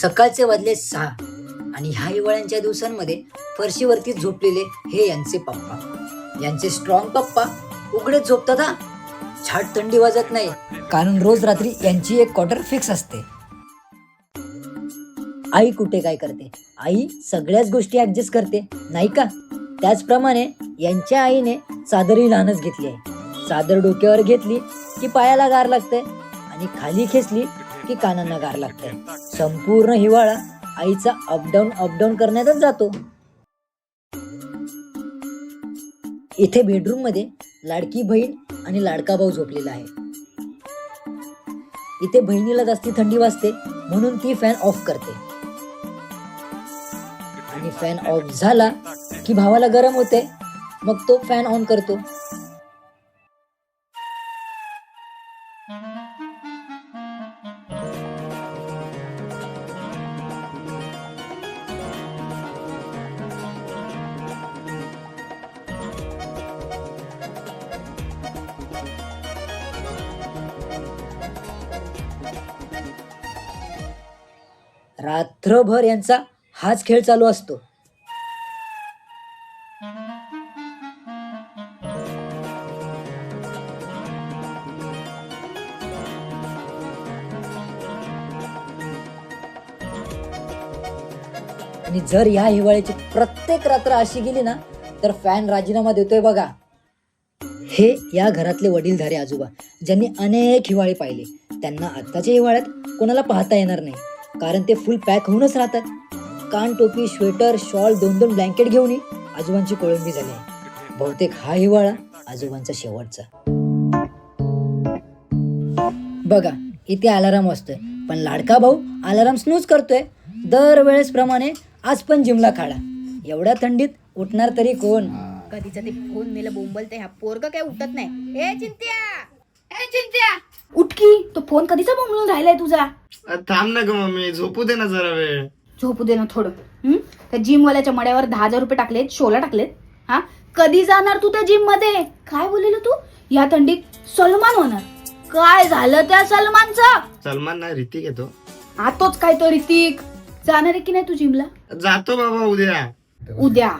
सकाळचे वाजले सहा आणि ह्या हिवाळ्यांच्या दिवसांमध्ये फरशीवरती झोपलेले हे यांचे पप्पा. यांचे स्ट्रॉंग पप्पा उघडेच झोपतात हा. छाट थंडी वाजत नाही कारण रोज रात्री यांची एक क्वार्टर फिक्स असते. आई कुठे काय करते? आई सगळ्याच गोष्टी ऍडजस्ट करते नाही का? त्याचप्रमाणे यांच्या आईने चादरही लहानच घेतली आहे. चादर डोक्यावर घेतली की पायाला गार लागते आणि खाली खेचली की कानांना गार लागते संपूर्ण हिवाळा आईचा अपडाऊन अपडाऊन करण्यातच जातो. इथे बेडरूममध्ये लाडकी बहीण आणि लाडका भाऊ झोपलेला आहे. इथे बहिणीला जास्ती थंडी वाजते म्हणून ती फॅन ऑफ करते. आणि फॅन ऑफ झाला की भावाला गरम होते मग तो फॅन ऑन करतो. रात्रभर यांचा हाच खेळ चालू असतो. आणि जर या हिवाळ्याची प्रत्येक रात्र अशी गेली ना तर फॅन राजीनामा देतोय बघा. हे या घरातले वडीलधारे आजोबा ज्यांनी अनेक हिवाळे पाहिले त्यांना आत्ताच्या हिवाळ्यात कोणाला पाहता येणार नाही. कारण ते फुल पॅक होऊनच राहतात. कान टोपी स्वेटर शॉल दोन दोन ब्लँकेट घेऊन आजोबांची कोळंबी झाली. आहे बहुतेक हा हिवाळा आजोबांचा शेवटचा. बघा इथे अलाराम वाजतोय. पण लाडका भाऊ अलाराम स्नूज करतोय. दरवेळेस प्रमाणे आज पण जिमला खाडा एवढ्या थंडीत उठणार तरी कोण? कधीच ते फोन मेला बोंबलते ह्या पोरग काय उठत नाही. ए चिंत्या! ए चिंत्या! उठकी तो फोन कधीचा बोंबलून राहिलाय तुझा? थांब ना ग मम्मी झोपू दे ना जरा वेळ. झोपू दे ना थोडं. हं? त्या जिम वाल्याच्या मड्यावर दहा हजार रुपये टाकलेत शोला टाकलेत. हा? कधी जाणार तू त्या जिममध्ये काय बोललेलं तू? या थंडीत सलमान होणार. काय झालं त्या सलमानचं? सलमान नाही ऋतिक येतो आतोच काय तो ऋतिक जाणार आहे की नाही तू जिमला? जातो बाबा उद्या. उद्या.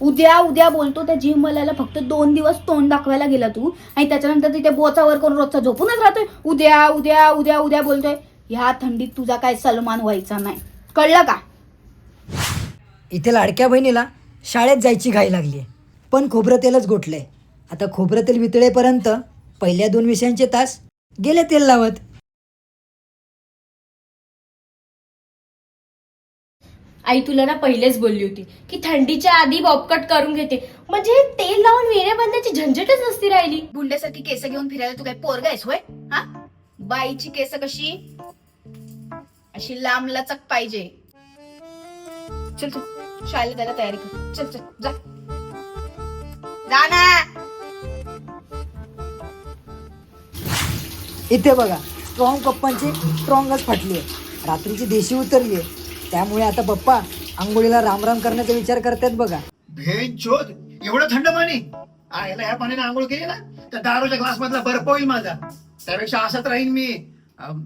उद्या उद्या बोलतो त्या जिम वाल्याला फक्त दोन दिवस तोंड दाखवायला गेला तू. आणि त्याच्यानंतर तिथे बोचावर करून रोजचा झोपूनच राहतोय. उद्या उद्या उद्या उद्या बोलतोय. ह्या थंडीत तुझा काय सलमान व्हायचा नाही. कळलं का? इथे लाडक्या बहिणीला शाळेत जायची घाई लागली पण खोबरं तेलच गोठलंय. आता खोबरं तेल वितळेपर्यंत पहिल्या दोन विषयांचे तास गेले तेल लावत. आई तुला ना पहिलेच बोलली होती की थंडीच्या आधी बॉबकट करून घेते. म्हणजे तेल लावून वेण्या बांधण्याची झंझटच नसती राहिली. गुंड्यासारखी केस घेऊन फिरायला तू काय पोरग आहेस होय? हा? बाईची केस कशी? अशी लांब लचक पाहिजे. चल चल. शाळेला त्याला तयारी कर. चल चल. जा. जा ना. इथे बघा स्ट्रॉंग पप्पांची स्ट्रॉंगच फाटली आहे. रात्रीची देशी उतरली आहे. त्यामुळे आता पप्पा आंघोळीला रामराम करण्याचा विचार करतात बघा. भेज शोध. एवढं थंड पाणी. आ, याला या पाण्याने आंघोळ केली ना तर दारूच्या ग्लास मधला बर्फ होईल माझा. त्यापेक्षा असत राहीन मी. अम,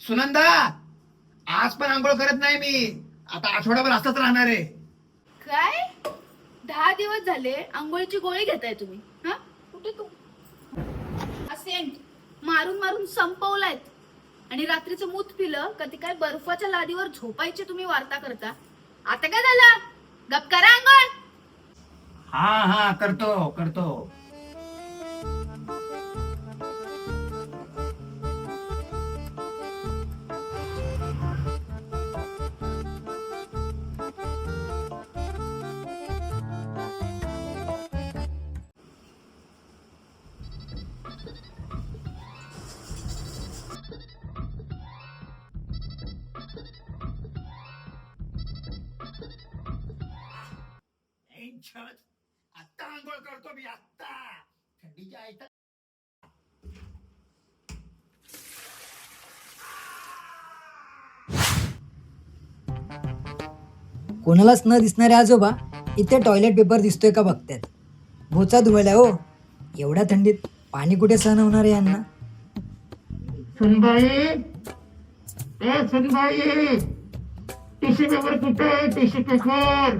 सुनंदा आज पण आंघोळ करत नाही मी. आता आठवड्याभर असंच राहणार आहे. काय? दहा दिवस झाले आंघोळीची गोळी घेताय तुम्ही हा? कुठे तू? सेंट मारून मारून संपवलायत. आणि रात्रीचं मूत पिलं कधी काय बर्फाच्या लादीवर झोपायची तुम्ही वार्ता करता. आता काय झालं? गप करा अंगण हा हा करतो करतो. आत्ता आंघोळ करतो मी आत्ता. थंडीच्या आईचा कोणालाच न दिसणारे आजोबा इथे टॉयलेट पेपर दिसतोय का बघतात भोचा धुवायला हो. एवढ्या थंडीत पाणी कुठे सहन होणार आहे यांना? सुनबाई. ए सगळी टिश्यू पेपर कुठे आहे? टिश्यू पेपर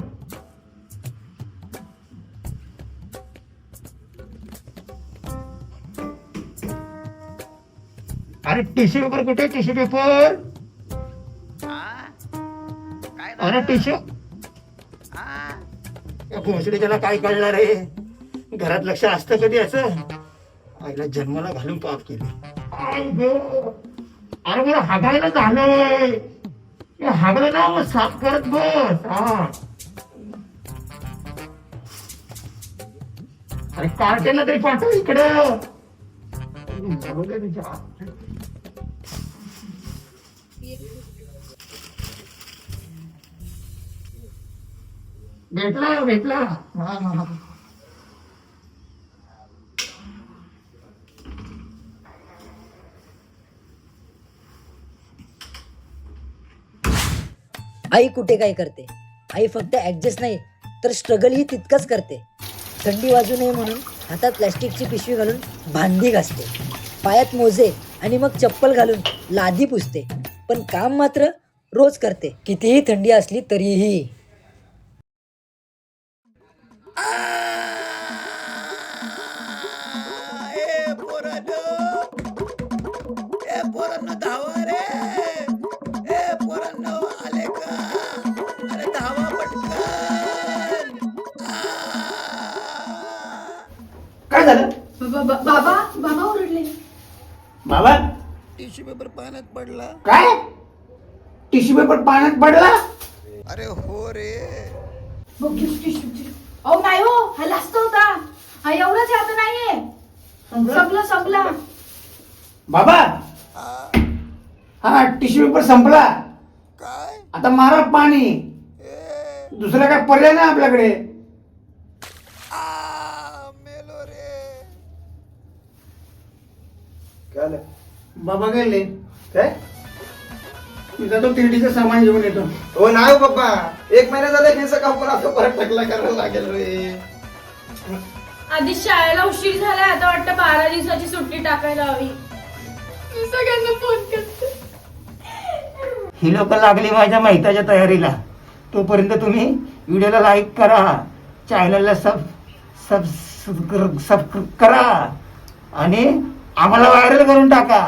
अरे टिश्यू पेपर कुठे? Tissue paper? अरे टिश्यू? या भोसडीच्याला काय कळणार आहे? घरात लक्ष असतं कधी असं? आईला जन्माला घालून पाप केले. अरे मला हागायला झालंय. हागलं ना मग साफ करत बस. हा. अरे कार्टेला तरी पाठव इकडं. भेटला भेटला. हा, हा, आई कुठे काय करते? आई फक्त ऍडजस्ट नाही तर स्ट्रगल ही तितकंच करते. थंडी वाजू नये म्हणून हातात प्लॅस्टिकची पिशवी घालून भांडी घासते. पायात मोजे आणि मग चप्पल घालून लादी पुसते. पण काम मात्र रोज करते. कितीही थंडी असली तरीही. काय झालं? बाबा बाबा बाबा ओरडले. बाबा? टिश्यू पेपर पाण्यात पडला. काय? टिश्यू पेपर पाण्यात पडला? अरे हो रे. अहो नाही हो हा लास्ट होता. हा एवढाच आहे, आता नाहीये. संपला? संपला बाबा! हा टिश्यू पेपर संपला. काय? आता मारा पाणी. दुसरा काय पर्याय नाही आपल्याकडे. आ मेलो रे. बाबा गेले. काय? मी जातो तिरडीचं सामान घेऊन येतो. हो नाही हो पप्पा एक महिना झाला काम पण आता परत टकला करायला लागेल रे. आधी शाळेला उशीर झालाय आता वाटतं बारा दिवसाची सुट्टी टाकायला हवी. मी सगळ्यांना फोन करते. ही लोक लागली माझ्या माहिताच्या तयारीला. तोपर्यंत तुम्ही व्हिडिओला लाईक करा चॅनलला सब सब सब करा आणि आम्हाला व्हायरल करून टाका.